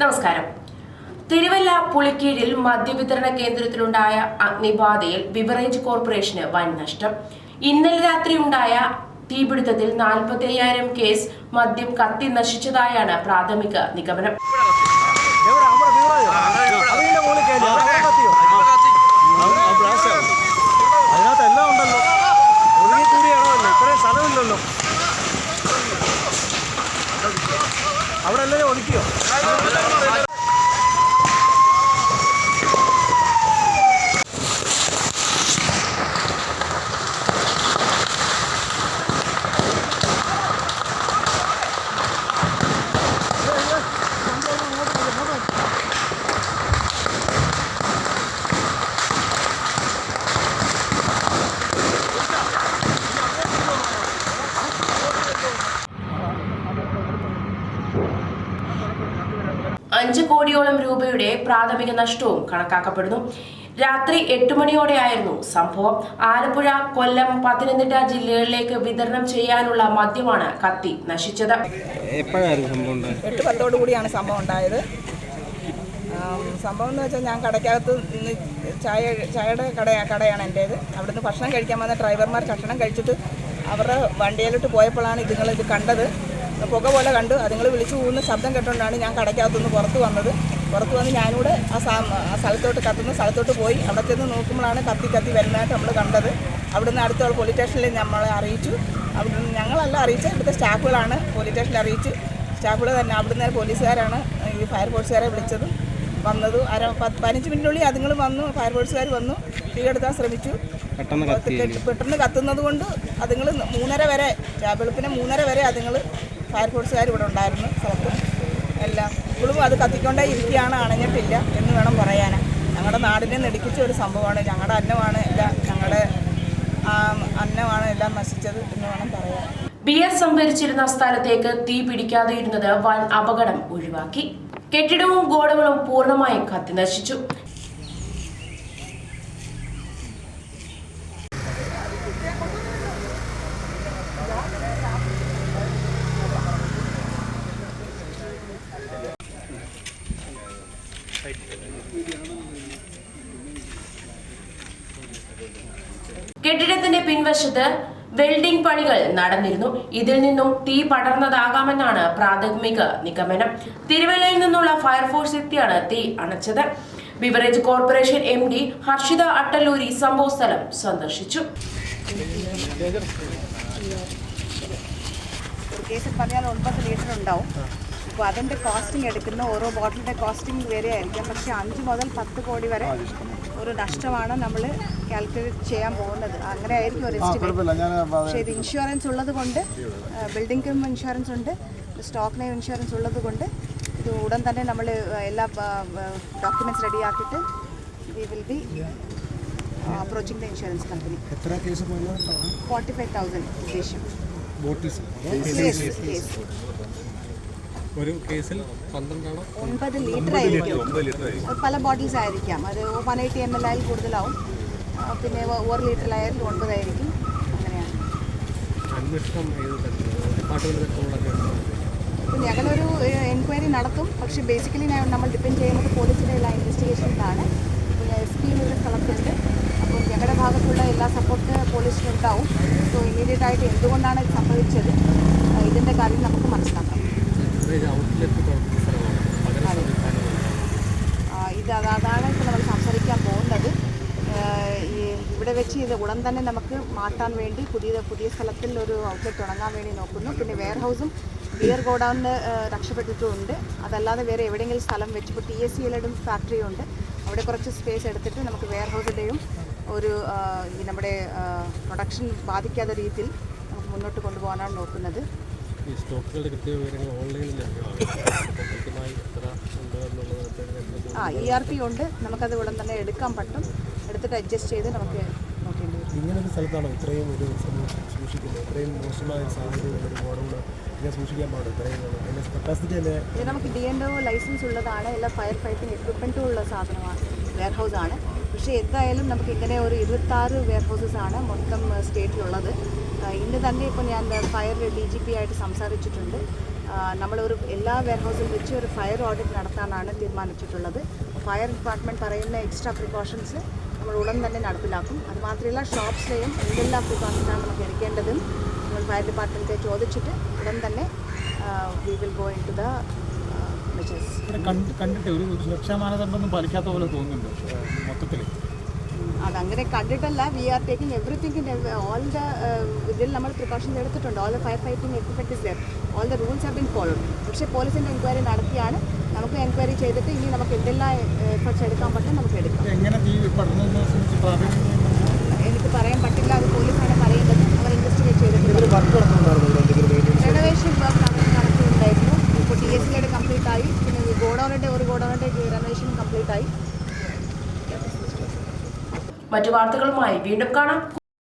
നമസ്കാരം. തിരുവല്ല പുളിക്കീഴിൽ മദ്യവിതരണ കേന്ദ്രത്തിലുണ്ടായ അഗ്നിബാധയിൽ ബിവറേജ് കോർപ്പറേഷന് വൻ നഷ്ടം. ഇന്നലെ രാത്രി ഉണ്ടായ തീപിടുത്തത്തിൽ നാൽപ്പത്തി അയ്യായിരം കേസ് മദ്യം കത്തി നശിച്ചതായാണ് പ്രാഥമിക നിഗമനം. അവിടെ ഒതുക്കിയോ? അഞ്ച് കോടിയോളം രൂപയുടെ പ്രാഥമിക നഷ്ടവും കണക്കാക്കപ്പെടുന്നു. രാത്രി എട്ട് മണിയോടെയായിരുന്നു സംഭവം. ആലപ്പുഴ കൊല്ലം പത്തനംതിട്ട ജില്ലകളിലേക്ക് വിതരണം ചെയ്യാനുള്ള മദ്യമാണ് കത്തി നശിച്ചത്. എട്ട് പത്തോടു കൂടിയാണ് സംഭവം ഉണ്ടായത്. സംഭവം എന്ന് വെച്ചാൽ ഞാൻ കടയ്ക്കകത്ത് നിന്ന് ചായ ചായയുടെ കട കടയാണ് എന്റേത്. അവിടുന്ന് ഭക്ഷണം കഴിക്കാൻ വന്ന ഡ്രൈവർമാർ ഭക്ഷണം കഴിച്ചിട്ട് അവരുടെ വണ്ടിയിലോട്ട് പോയപ്പോഴാണ് ഇതുങ്ങൾ ഇത് കണ്ടത്. പുക പോലെ കണ്ടു. അതുങ്ങൾ വിളിച്ചു പോകുന്ന ശബ്ദം കേട്ടുകൊണ്ടാണ് ഞാൻ കടയ്ക്കകത്തുനിന്ന് പുറത്ത് വന്നത്. പുറത്ത് വന്ന് ഞാനിവിടെ ആ സാ- ആ സ്ഥലത്തോട്ട് കത്തുന്ന. സ്ഥലത്തോട്ട് പോയി. അവിടെ ചെന്ന് നോക്കുമ്പോഴാണ് കത്തി കത്തി വരുന്നതായിട്ട് നമ്മൾ കണ്ടത്. അവിടുന്ന് അടുത്തുള്ള പോലീസ് സ്റ്റേഷനിൽ നമ്മളെ അറിയിച്ചു. അവിടുന്ന് ഞങ്ങളല്ല അറിയിച്ചത് ഇവിടുത്തെ സ്റ്റാഫുകളാണ് പോലീസ് സ്റ്റേഷനിൽ അറിയിച്ചു. സ്റ്റാഫുകൾ തന്നെ അവിടുന്ന് പോലീസുകാരാണ് ഈ ഫയർഫോഴ്സുകാരെ വിളിച്ചത് വന്നത്. അര പത്ത് പതിനഞ്ച് മിനിറ്റിനുള്ളിൽ അതുങ്ങൾ വന്നു. ഫയർ ഫോഴ്സുകാർ വന്നു. തീയെടുക്കാൻ ശ്രമിച്ചു. പെട്ടെന്ന് കത്തുന്നത് കൊണ്ട് അതുങ്ങൾ മൂന്നര വരെ വെളുപ്പിനെ മൂന്നര വരെ അതുങ്ങൾ ഫയർ ഫോഴ്സുകാർ ഇവിടെ ഉണ്ടായിരുന്നു സ്ഥലത്ത്. എല്ലാം. ഇപ്പോഴും അത് കത്തിക്കൊണ്ടേ ഇരിക്കുകയാണ് അണഞ്ഞിട്ടില്ല എന്ന് വേണം പറയാൻ ഞങ്ങളുടെ നാടിനെ നെടുക്കിച്ച ഒരു സംഭവമാണ്. ഞങ്ങളുടെ അന്നമാണ് എല്ലാം ഞങ്ങളുടെ അന്നമാണ് എല്ലാം നശിച്ചത് എന്ന് വേണം പറയാൻ. ബിയർ സംഭരിച്ചിരുന്ന സ്ഥലത്തേക്ക് തീ പിടിക്കാതെ ഇരുന്നത് വൻ അപകടം ഒഴിവാക്കി. കെട്ടിടവും ഗോഡകളും പൂർണമായും കത്തി നശിച്ചു കെട്ടിടത്തിന്റെ പിൻവശത്ത് വെൽഡിംഗ് പണികൾ നടന്നിരുന്നു. ഇതിൽ നിന്നും തീ പടർന്നതാകാമെന്നാണ് പ്രാഥമിക നിഗമനം. തിരുവല്ലയിൽ നിന്നുള്ള ഫയർഫോഴ്സ് എത്തിയാണ് തീ അണച്ചത്. Beverage corporation M D Harshitha Attaluri സംഭവ സ്ഥലം സന്ദർശിച്ചു. കേസിൽ പറഞ്ഞാൽ ഒൻപത് ലീറ്റർ ഉണ്ടാവും അപ്പോൾ അതിന്റെ കോസ്റ്റിംഗ് എടുക്കുന്ന ഓരോ ബോട്ടിലിന്റെ കോസ്റ്റിംഗ് വേറെ ആയിരിക്കും. പക്ഷേ അഞ്ച് മുതൽ പത്ത് കോടി വരെ ഒരു നഷ്ടമാണ് നമ്മൾ കാൽക്കുലേറ്റ് ചെയ്യാൻ പോകുന്നത്. അങ്ങനെ ആയിരിക്കും ഒരു എസ്റ്റിമേറ്റ് പക്ഷേ ഇത് ഇൻഷുറൻസ് ഉള്ളത് കൊണ്ട് ബിൽഡിംഗ് ഇൻഷുറൻസ് ഉണ്ട് സ്റ്റോക്ക് നെയിം ഇൻഷുറൻസ് ഉള്ളത് കൊണ്ട് ഇത് ഉടൻ തന്നെ നമ്മൾ എല്ലാ ഡോക്യുമെന്റ്സ് റെഡിയാക്കിയിട്ട് we will be approaching the insurance company എത്ര കേസ് ഫോർട്ടി ഫൈവ് തൗസൻഡ് ഉദ്ദേശം. ഒരു കേസിൽ പന്ത്രണ്ടാണോ ഒൻപത് ലിറ്റർ ആയിരിക്കും. അത് പല ബോട്ടിൽസ് ആയിരിക്കാം. അത് വൺ എയ്റ്റി എം എൽ ആയി കൂടുതലാവും. പിന്നെ ഒരു ലിറ്ററിലായാലും ഒൻപതായിരിക്കും അങ്ങനെയാണ്. അന്വേഷണം ഞങ്ങളൊരു എൻക്വയറി നടത്തും. പക്ഷെ ബേസിക്കലി നമ്മൾ ഡിപ്പെൻഡ് ചെയ്യുന്നത് പോലീസിന്റെ എല്ലാ ഇൻവെസ്റ്റിഗേഷനിലാണ് പിന്നെ എസ് പി ഇവിടെ സ്ഥലത്തുണ്ട് അപ്പോൾ ഞങ്ങളുടെ ഭാഗത്തുള്ള എല്ലാ സപ്പോർട്ട് പോലീസിനുണ്ടാവും സോ ഇമ്മീഡിയറ്റ് ആയിട്ട് എന്തുകൊണ്ടാണ് ഇത് സംഭവിച്ചത്? ഇതിന്റെ കാര്യം നമുക്ക് മനസ്സിലാക്കാം. ഇത് അത് അതാണ് ഇപ്പോൾ നമ്മൾ സംസാരിക്കാൻ പോകുന്നത്. ഇവിടെ വെച്ച് ഇത് ഉടൻ തന്നെ നമുക്ക് മാറ്റാൻ വേണ്ടി പുതിയ പുതിയ സ്ഥലത്തിൽ ഒരു ഔട്ട്ലെറ്റ് തുടങ്ങാൻ വേണ്ടി നോക്കുന്നു. പിന്നെ വെയർ ഹൗസും ബിയർ ഗോഡൗണിന് രക്ഷപ്പെട്ടിട്ടുമുണ്ട് അതല്ലാതെ വേറെ എവിടെയെങ്കിലും സ്ഥലം വെച്ച് ഇപ്പോൾ ടി എസ് സിയിലും ഫാക്ടറി ഉണ്ട്. അവിടെ കുറച്ച് സ്പേസ് എടുത്തിട്ട് നമുക്ക് വെയർ ഹൗസിന്റെയും ഒരു നമ്മുടെ പ്രൊഡക്ഷൻ ബാധിക്കാത്ത രീതിയിൽ നമുക്ക് മുന്നോട്ട് കൊണ്ടുപോകാനാണ് നോക്കുന്നത്. ഈ സ്റ്റോക്കുകളുടെ കൃത്യ വിവരങ്ങൾ ഓൺലൈനിൽ ലഭ്യമാണ്. എത്ര ഉണ്ട് എന്നുള്ളത് ആ ഇ ആർ പി ഉണ്ട്. നമുക്കത് ഉടൻ തന്നെ എടുക്കാൻ പറ്റും. എടുത്തിട്ട് അഡ്ജസ്റ്റ് ചെയ്ത് നമുക്ക് നോക്കേണ്ടി വരും. ഇങ്ങനെ ഒരു സ്ഥലത്താണോ ഇത്രയും ഒരു സൂക്ഷിക്കുന്നത്? ഇത്രയും മോശമായ സാഹചര്യം ഒരു ഗോഡൗണ് സൂക്ഷിക്കാൻ പാടും ഇത്രയും അതിന്റെ കപ്പാസിറ്റി തന്നെ ഇത് നമുക്ക് ഡി എൻ ഒ ലൈസൻസ് ഉള്ളതാണ്. എല്ലാ ഫയർ ഫൈറ്റിംഗ് എക്വിപ്മെന്റും ഉള്ള സാധനമാണ്. വെയർ ഹൗസാണ് ആണ്. പക്ഷേ എന്തായാലും നമുക്ക് ഇങ്ങനെ ഒരു ഇരുപത്താറ് വെയർ ഹൗസസ് ആണ് മൊത്തം സ്റ്റേറ്റിലുള്ളത് ഇന്ന് തന്നെ ഇപ്പോൾ ഞാൻ ഫയർ ഡി ജി പി ആയിട്ട് സംസാരിച്ചിട്ടുണ്ട്. നമ്മളൊരു എല്ലാ വെയർഹൗസിൽ വെച്ച് ഒരു ഫയർ ഓഡിറ്റ് നടത്താനാണ് തീരുമാനിച്ചിട്ടുള്ളത്. ഫയർ ഡിപ്പാർട്ട്മെന്റ് പറയുന്ന എക്സ്ട്രാ പ്രിക്കോഷൻസ് നമ്മൾ ഉടൻ തന്നെ നടപ്പിലാക്കും. അതുമാത്രമല്ല ഷോപ്സിലെയും എന്തെല്ലാം പ്രിക്കോഷൻസാണ് നമുക്ക് എടുക്കേണ്ടതും നമ്മൾ ഫയർ ഡിപ്പാർട്ട്മെന്റെ ചോദിച്ചിട്ട് ഉടൻ തന്നെ we will go in to the കണ്ടിട്ട് ഒരു സുരക്ഷാ മാനദണ്ഡമൊന്നും പാലിക്കാത്ത പോലെ തോന്നുന്നുണ്ട് മൊത്തത്തിൽ അതങ്ങനെ കണ്ടിട്ടല്ല. We are taking everything in all the ഇതിൽ നമ്മൾ പ്രിക്കോഷൻസ് എടുത്തിട്ടുണ്ട്. All the firefighting equipment is there all the rules have been followed പക്ഷേ പോലീസിന്റെ എൻക്വയറി നടത്തിയാണ്. നമുക്ക് എൻക്വയറി ചെയ്തിട്ട് ഇനി നമുക്ക് എന്തെല്ലാം എഫേർട്സ് എടുക്കാൻ പറ്റും നമുക്ക് എടുക്കാം. എനിക്ക് പറയാൻ പറ്റില്ല. അത് പോലീസാണ് പറയേണ്ടത് അവർ ഇൻവെസ്റ്റിഗേറ്റ് ചെയ്തിട്ടുണ്ട്. റെനോവേഷൻ വർക്ക് നടക്കുന്നുണ്ടായിരുന്നു ഇപ്പോൾ ടി എസ് സിയുടെ കംപ്ലീറ്റ് ആയി പിന്നെ ഗോഡൗണിന്റെ ഒരു ഗോഡൗണിന്റെ റെനോവേഷൻ കംപ്ലീറ്റ് ആയി മറ്റു വാർത്തകളുമായി വീണ്ടും കാണാം